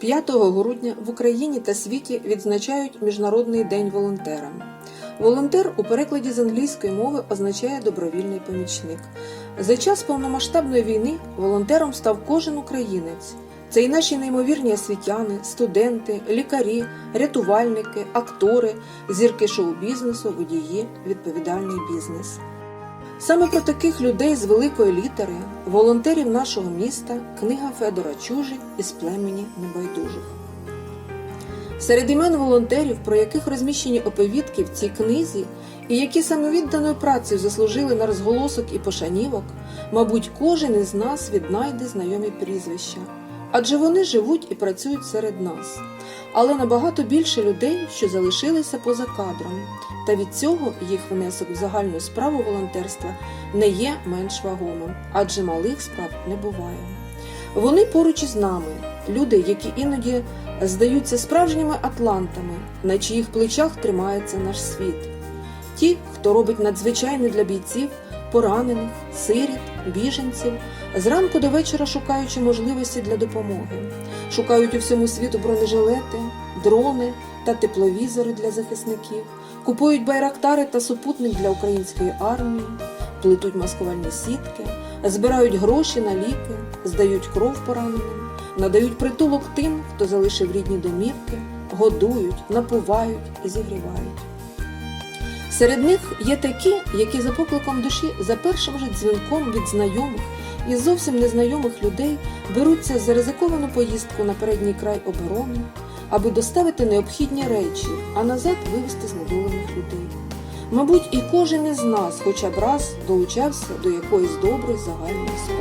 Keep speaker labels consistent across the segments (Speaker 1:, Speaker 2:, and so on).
Speaker 1: 5 грудня в Україні та світі відзначають Міжнародний день волонтера. Волонтер у перекладі з англійської мови означає добровільний помічник. За час повномасштабної війни волонтером став кожен українець. Це і наші неймовірні освітяни, студенти, лікарі, рятувальники, актори, зірки шоу-бізнесу, водії, відповідальний бізнес. Саме про таких людей з великої літери, волонтерів нашого міста, книга Федора Чужі із племені небайдужих. Серед імен волонтерів, про яких розміщені оповідки в цій книзі, і які самовідданою працею заслужили на розголосок і пошанівок, мабуть, кожен із нас віднайде знайомі прізвища, адже вони живуть і працюють серед нас. Але набагато більше людей, що залишилися поза кадром, та від цього їх внесок в загальну справу волонтерства не є менш вагомим, адже малих справ не буває. Вони поруч із нами, люди, які іноді здаються справжніми атлантами, на чиїх плечах тримається наш світ. Ті, хто робить надзвичайне для бійців, поранених, сиріт, біженців, зранку до вечора шукаючи можливості для допомоги, шукають у всьому світу бронежилети, дрони та тепловізори для захисників, купують байрактари та супутник для української армії, плетуть маскувальні сітки, збирають гроші на ліки, здають кров пораненим, надають притулок тим, хто залишив рідні домівки, годують, напувають і зігрівають. Серед них є такі, які за покликом душі, за першим же дзвінком від знайомих і зовсім незнайомих людей беруться за ризиковану поїздку на передній край оборони, аби доставити необхідні речі, а назад вивезти знедолених людей. Мабуть, і кожен із нас хоча б раз долучався до якоїсь доброї загальної справи.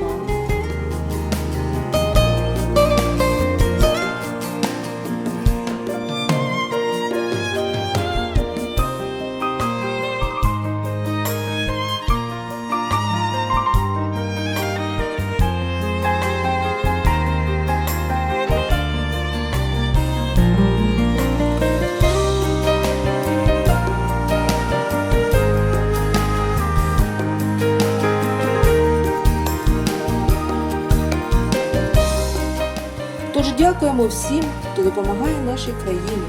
Speaker 1: Тож дякуємо всім, хто допомагає нашій країні,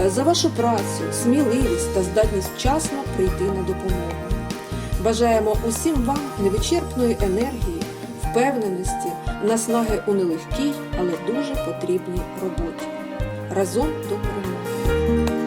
Speaker 1: е, за вашу працю, сміливість та здатність вчасно прийти на допомогу. Бажаємо усім вам невичерпної енергії, впевненості, наснаги у нелегкій, але дуже потрібній роботі. Разом до перемоги!